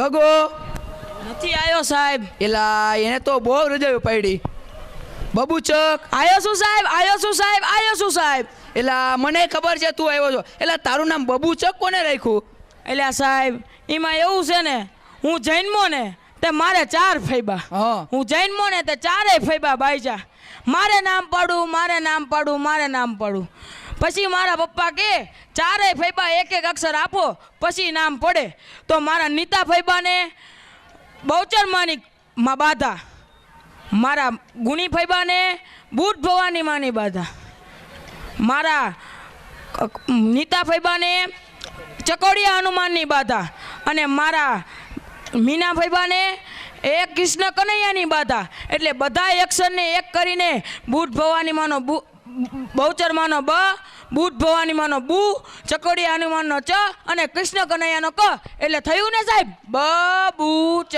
ગગો નથી આવ્યો સાહેબ. એલા એને તો બહુ રજાવી પડી. બબુચક આવ્યો શું સાહેબ આવ્યો શું સાહેબ આવ્યો શું સાહેબ. એલા મને ખબર છે તું આવ્યો છો. એલા તારું નામ બબુચક કોને રાખ્યું? એટલે સાહેબ એમાં એવું છે ને હું જૈનમો ને તે મારે ચાર ફૈબા. હા. હું જન્મો ને તે ચારેય ફૈબા બાઈજા મારે નામ પાડું મારે નામ પાડું મારે નામ પાડું. પછી મારા પપ્પા કે, ચારેય ફૈબા એક એક અક્ષર આપો, પછી નામ પડે. તો મારા નીતા ફૈબાને બહુચરમાની માં બાધા. મારા ગુણી ફૈબાને બુટ ભવાની માની બાધા. મારા નીતા ફૈબાને ચકોડિયા હનુમાનની બાધા. અને મારા મીના ફૈબાને એક કૃષ્ણ કનૈયાની બાધા. એટલે બધા એક્શનને એક કરીને બુટ ભવાની માનો બુ, બહુચર માનો બ બુટ ભવાની માનો બુ ચકોડિયા હનુમાનનો ચ અને કૃષ્ણ કનૈયાનો ક. એટલે થયું ને સાહેબ? બ, બુ, ચ.